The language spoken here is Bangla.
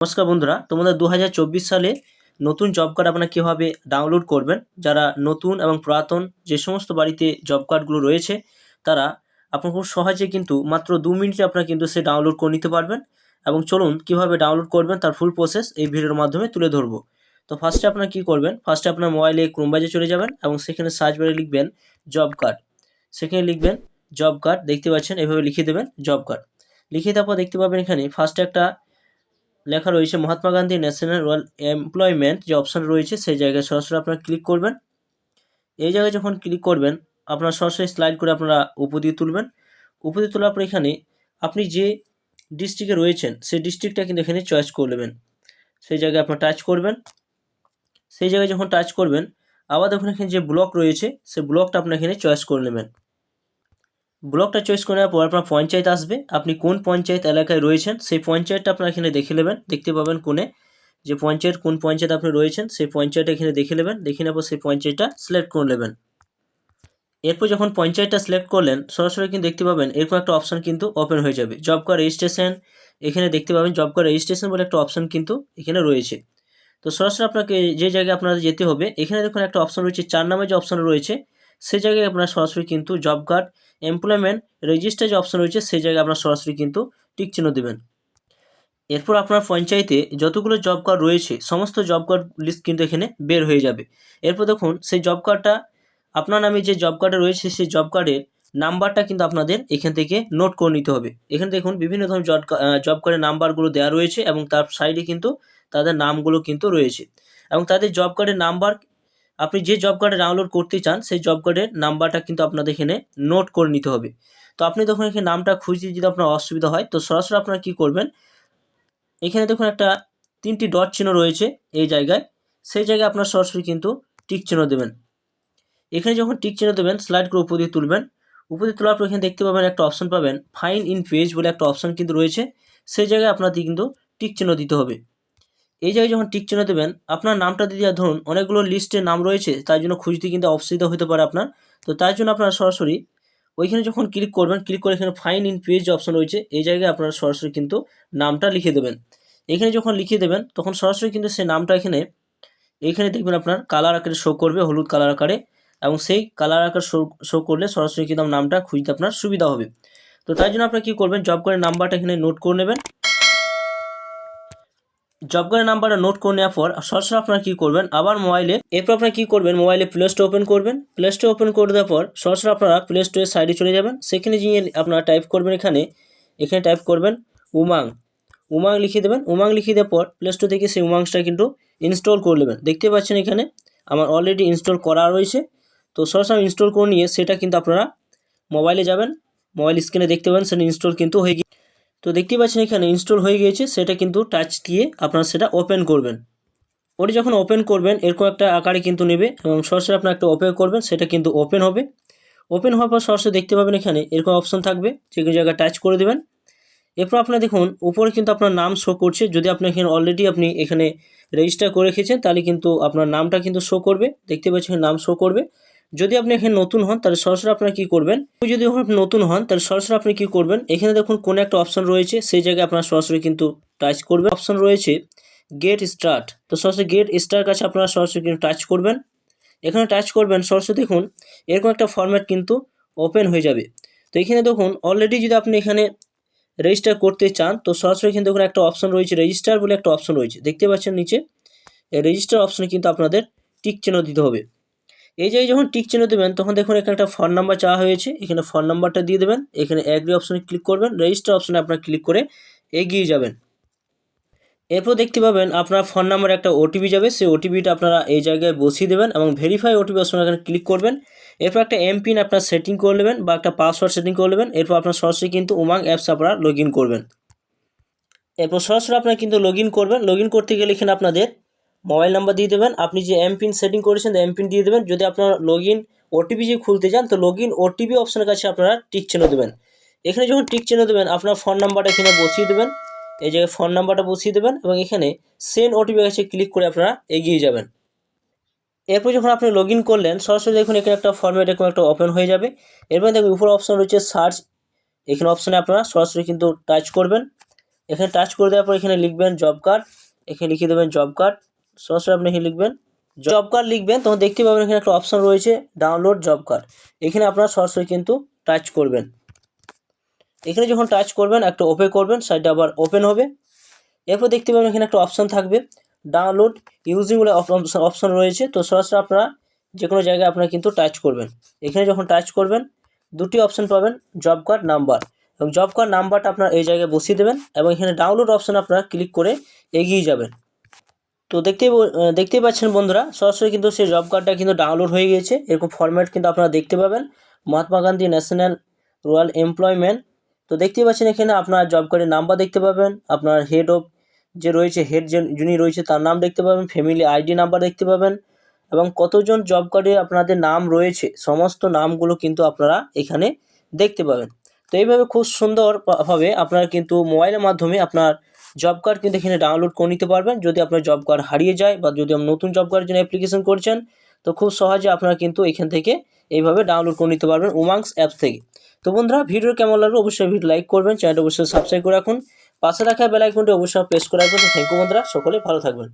নমস্কার বন্ধুরা, তোমাদের দু হাজার চব্বিশ সালে নতুন জব কার্ড আপনারা কীভাবে ডাউনলোড করবেন? যারা নতুন এবং পুরাতন যে সমস্ত বাড়িতে জব কার্ডগুলো রয়েছে, তারা আপনার খুব সহজে কিন্তু মাত্র দু মিনিটে আপনারা কিন্তু সে ডাউনলোড করে নিতে পারবেন। এবং চলুন কীভাবে ডাউনলোড করবেন তার ফুল প্রসেস এই ভিডিওর মাধ্যমে তুলে ধরবো। তো ফার্স্টে আপনারা কী করবেন? ফার্স্টে আপনার মোবাইলে ক্রোমবাজে চলে যাবেন এবং সেখানে সার্চ বারে লিখবেন জব কার্ড সেখানে লিখবেন জব কার্ড দেখতে পাচ্ছেন, এভাবে লিখে দেবেন জব কার্ড লিখে তারপর দেখতে পাবেন এখানে ফার্স্টে একটা লেখা রয়েছে, Mahatma Gandhi national royal employment যে অপশান রয়েছে, সেই জায়গায় সরাসরি আপনারা ক্লিক করবেন। এই জায়গায় যখন ক্লিক করবেন, আপনারা সরাসরি স্লাইড করে আপনারা উপর দিয়ে তুলবেন। উপর দিয়ে তোলার পর এখানে আপনি যে ডিস্ট্রিক্টে রয়েছেন, সেই ডিস্ট্রিক্টটা কিন্তু এখানে চয়েস করে নেবেন। সেই জায়গায় আপনার টাচ করবেন। সেই জায়গায় যখন টাচ করবেন, আবার দেখুন এখানে যে ব্লক রয়েছে, সেই ব্লকটা আপনার এখানে চয়েস করে নেবেন। ব্লকটা চয়েস করে নেওয়ার পর আপনার পঞ্চায়েত আসবে। আপনি কোন পঞ্চায়েত এলাকায় রয়েছেন, সেই পঞ্চায়েতটা আপনার এখানে দেখে নেবেন। দেখতে পাবেন কোনে যে পঞ্চায়েত, কোন পঞ্চায়েত আপনি রয়েছেন, সেই পঞ্চায়েতটা এখানে দেখে নেবেন। দেখে নেওয়ার পর সেই পঞ্চায়েতটা সিলেক্ট করে নেবেন। এরপর যখন পঞ্চায়েতটা সিলেক্ট করলেন, সরাসরি কিন্তু দেখতে পাবেন এরকম একটা অপশান কিন্তু ওপেন হয়ে যাবে। জব কার্ড রেজিস্ট্রেশন এখানে দেখতে পাবেন জব কার্ড রেজিস্ট্রেশন বলে একটা অপশান কিন্তু এখানে রয়েছে। তো সরাসরি আপনাকে যে জায়গায় আপনাদের যেতে হবে, এখানে দেখুন একটা অপশান রয়েছে, চার নামে যে অপশান রয়েছে সেই জায়গায় আপনার সরাসরি কিন্তু জব কার্ড এমপ্লয়মেন্ট রেজিস্টার যে অপশন রয়েছে সেই জায়গায় আপনার সরাসরি কিন্তু টিক চিহ্ন দেবেন। এরপর আপনার পঞ্চায়েতে যতগুলো জব কার্ড রয়েছে, সমস্ত জব কার্ড লিস্ট কিন্তু এখানে বের হয়ে যাবে। এরপর দেখুন, সেই জব কার্ডটা আপনার নামে যে জব কার্ডে রয়েছে, সেই জব কার্ডের নাম্বারটা কিন্তু আপনাদের এখান থেকে নোট করে নিতে হবে। এখানে দেখুন, বিভিন্ন ধরনের জব জব কার্ডের নাম্বারগুলো দেওয়া রয়েছে এবং তার সাইডে কিন্তু তাদের নামগুলো কিন্তু রয়েছে। এবং তাদের জব কার্ডের নাম্বার আপনি যে জব কার্ডে ডাউনলোড করতে চান, সেই জব কার্ডের নাম্বারটা কিন্তু আপনাদের এখানে নোট করে নিতে হবে। তো আপনি তখন এখানে নামটা খুঁজতে যদি আপনার অসুবিধা হয়, তো সরাসরি আপনারা কী করবেন? এখানে দেখুন একটা তিনটি ডট চিহ্ন রয়েছে এই জায়গায়। সেই জায়গায় আপনার সরাসরি কিন্তু টিক চিহ্ন দেবেন। এখানে যখন টিক চিহ্ন দেবেন স্লাইড করে উপর তুলবেন। উপর তোলার পর এখানে দেখতে পাবেন একটা অপশন পাবেন ফাইন ইন পেজ বলে একটা অপশন কিন্তু রয়েছে। সেই জায়গায় আপনাদের কিন্তু টিক চিহ্ন দিতে হবে। এই জায়গায় যখন টিক চিহ্ন দেবেন, আপনার নামটা দিয়ে ধরুন অনেকগুলো লিস্টে নাম রয়েছে তাই জন্য খুঁজতে কিন্তু অসুবিধা হতে পারে আপনার। তো তাই জন্য আপনারা সরাসরি ওইখানে যখন ক্লিক করবেন ক্লিক করে এখানে ফাইন ইন পেজ অপশন রয়েছে, এই জায়গায় আপনারা সরাসরি কিন্তু নামটা লিখে দেবেন। এখানে যখন লিখে দেবেন, তখন সরাসরি কিন্তু সেই নামটা এখানে এখানে দেখবেন আপনার কালার আকারে শো করবে, হলুদ কালার আকারে, এবং সেই কালার আকার শো শো করলে সরাসরি কিন্তু নামটা খুঁজতে আপনার সুবিধা হবে। তো তাই জন্য আপনারা কী করবেন জব করে নাম্বারটা এখানে নোট করে নেবেন। জব কার্ডের নাম্বারটা নোট করে নেওয়ার পর, সরাসরি আপনারা কী করবেন? আবার মোবাইলে এরপর আপনারা কী করবেন? মোবাইলে প্লে স্টোর ওপেন করবেন। প্লে স্টোর ওপেন করে দেওয়ার পর, সরাসরি আপনারা প্লে স্টোরের সাইডে চলে যাবেন। সেখানে গিয়ে আপনারা টাইপ করবেন এখানে এখানে টাইপ করবেন উমাং উমাং লিখে দেবেন। উমাং লিখে দেওয়ার পর প্লে স্টোর থেকে সেই উমাংসটা কিন্তু ইনস্টল করে নেবেন। দেখতে পাচ্ছেন এখানে, আমার অলরেডি ইনস্টল করা রয়েছে। তো সরাসরি ইনস্টল করে নিয়ে, সেটা কিন্তু আপনারা মোবাইলে যাবেন। মোবাইল স্ক্রিনে দেখতে পাবেন সেটা ইনস্টল কিন্তু হয়ে তো দেখতে পাচ্ছেন এখানে ইনস্টল হয়ে গিয়েছে, সেটা কিন্তু টাচ দিয়ে আপনারা সেটা ওপেন করবেন। ওটি যখন ওপেন করবেন, এরকম একটা আকারে কিন্তু নেবে এবং সরাসরি আপনার একটা ওপেন করবেন, সেটা কিন্তু ওপেন হবে। ওপেন হওয়ার পর সরাসরি দেখতে পাবেন এখানে এরকম অপশন থাকবে, যে কোনো জায়গায় টাচ করে দেবেন। এরপর আপনার দেখুন, উপরে কিন্তু আপনার নাম শো করছে। যদি আপনি এখানে অলরেডি আপনি এখানে রেজিস্টার করে রেখেছেন, তাহলে কিন্তু আপনার নামটা কিন্তু শো করবে। দেখতে পাচ্ছেন নাম শো করবে। যদি আপনি এখানে নতুন হন, তাহলে সরাসরি আপনারা কী করবেন? যদি নতুন হন, তাহলে সরাসরি আপনি কী করবেন? এখানে দেখুন কোনো একটা অপশন রয়েছে, সেই জায়গায় আপনার সরাসরি কিন্তু টাচ করবেন। অপশন রয়েছে গেট স্টার্ট তো সরাসরি গেট স্টার কাছে আপনারা সরাসরি কিন্তু টাচ করবেন। এখানে টাচ করবেন, সরাসরি দেখুন এরকম একটা ফরম্যাট কিন্তু ওপেন হয়ে যাবে। তো এখানে দেখুন অলরেডি যদি আপনি এখানে রেজিস্টার করতে চান, তো সরাসরি কিন্তু দেখুন একটা অপশন রয়েছে রেজিস্টার বলে একটা অপশন রয়েছে। দেখতে পাচ্ছেন নিচে রেজিস্টার অপশনে কিন্তু আপনাদের টিক চিহ্ন দিতে হবে। এই জায়গায় যখন টিক চিহ্ন দেবেন, তখন দেখুন এখানে একটা ফোন নাম্বার চাওয়া হয়েছে। এখানে ফোন নাম্বারটা দিয়ে দেবেন। এখানে অ্যাগ্রি অপশনে ক্লিক করবেন। রেজিস্টার অপশনে আপনার ক্লিক করে এগিয়ে যাবেন। এরপর দেখতে পাবেন আপনার ফোন নাম্বারে একটা ওটিপি যাবে। সেই ওটিপিটা আপনারা এই জায়গায় বসিয়ে দেবেন এবং ভেরিফাই ওটিপি অপশনে এখানে ক্লিক করবেন। এরপর একটা এমপিন আপনার সেটিং করে নেবেন বা একটা পাসওয়ার্ড সেটিং করে নেবেন। এরপর আপনার সরাসরি কিন্তু উমাং অ্যাপস আপনারা লগ করবেন। এরপর সরাসরি আপনারা কিন্তু লগ করবেন। লগ করতে গেলে এখানে আপনাদের মোবাইল নাম্বার দিয়ে দেবেন। আপনি যে এমপিন সেটিং করেছেন তো এমপিন দিয়ে দেবেন। যদি আপনার লগ ইন ওটিপি যে খুলতে চান, তো লগ ইন ওটিপি অপশনের কাছে আপনারা টিক চিহ্ন দেবেন। এখানে যখন টিক চিহ্ন দেবেন, আপনার ফোন নাম্বারটা এখানে বসিয়ে দেবেন। এই জায়গায় ফোন নাম্বারটা বসিয়ে দেবেন এবং এখানে সেন্ড ওটিপি কাছে ক্লিক করে আপনারা এগিয়ে যাবেন। এরপর যখন আপনি লগ ইন করলেন, সরাসরি দেখুন এখানে একটা ফর্মেট এরকম একটা ওপেন হয়ে যাবে। এরপর দেখুন উপর অপশন রয়েছে সার্চ এখানে অপশানে আপনারা সরাসরি কিন্তু টাচ করবেন। এখানে টাচ করে দেওয়ার পর এখানে লিখবেন জব কার্ড এখানে লিখে দেবেন জব কার্ড সরাসরি আপনি এখানে লিখবেন জব কার্ড লিখবেন, তখন দেখতে পাবেন এখানে একটা অপশন রয়েছে ডাউনলোড জব কার্ড এখানে আপনারা সরাসরি কিন্তু টাচ করবেন। এখানে যখন টাচ করবেন, একটা ওপেন করবেন সাইডটা আবার ওপেন হবে। এরপর দেখতে পাবেন এখানে একটা অপশান থাকবে ডাউনলোড ইউজিং বলে অপশান রয়েছে। তো সরাসরি আপনারা যে কোনো জায়গায় আপনারা কিন্তু টাচ করবেন। এখানে যখন টাচ করবেন, দুটি অপশান পাবেন জব কার্ড নাম্বার এবং জব কার্ড নাম্বারটা আপনার এই জায়গায় বসিয়ে দেবেন এবং এখানে ডাউনলোড অপশান আপনারা ক্লিক করে এগিয়ে যাবেন। তো দেখতেই দেখতেই পাচ্ছেন বন্ধুরা, সরাসরি কিন্তু সেই জব কার্ডটা কিন্তু ডাউনলোড হয়ে গিয়েছে। এরকম ফর্ম্যাট কিন্তু আপনারা দেখতে পাবেন। Mahatma Gandhi national rural employment তো দেখতেই পাচ্ছেন এখানে আপনার জব কার্ডের নাম্বার দেখতে পাবেন, আপনার হেড অফ যে রয়েছে হেড যে যিনি রয়েছে, তার নাম দেখতে পাবেন ফ্যামিলি আইডি নাম্বার দেখতে পাবেন এবং কতজন জব কার্ডে আপনাদের নাম রয়েছে, সমস্ত নামগুলো কিন্তু আপনারা এখানে দেখতে পাবেন। তো এইভাবে খুব সুন্দরভাবে আপনারা কিন্তু মোবাইলের মাধ্যমে আপনার জব কার্ড কিন্তু এখানে ডাউনলোড করে নিতে পারবেন। যদি আপনার জব কার্ড হারিয়ে যায় বা যদি আপনি নতুন জব কার্ডের জন্য অ্যাপ্লিকেশন করছেন, তো খুব সহজে আপনারা কিন্তু এখান থেকে এইভাবে ডাউনলোড করে নিতে পারবেন উমাংস অ্যাপ থেকে। তো বন্ধুরা ভিডিও কেমন লাগল অবশ্যই ভিডিও লাইক করবেন চ্যানেলটা অবশ্যই সাবস্ক্রাইব করে রাখুন। পাশে রাখা বেল আইকনটি অবশ্যই প্রেস করে রাখবেন। থ্যাংক ইউ বন্ধুরা, সকলে ভালো থাকবেন।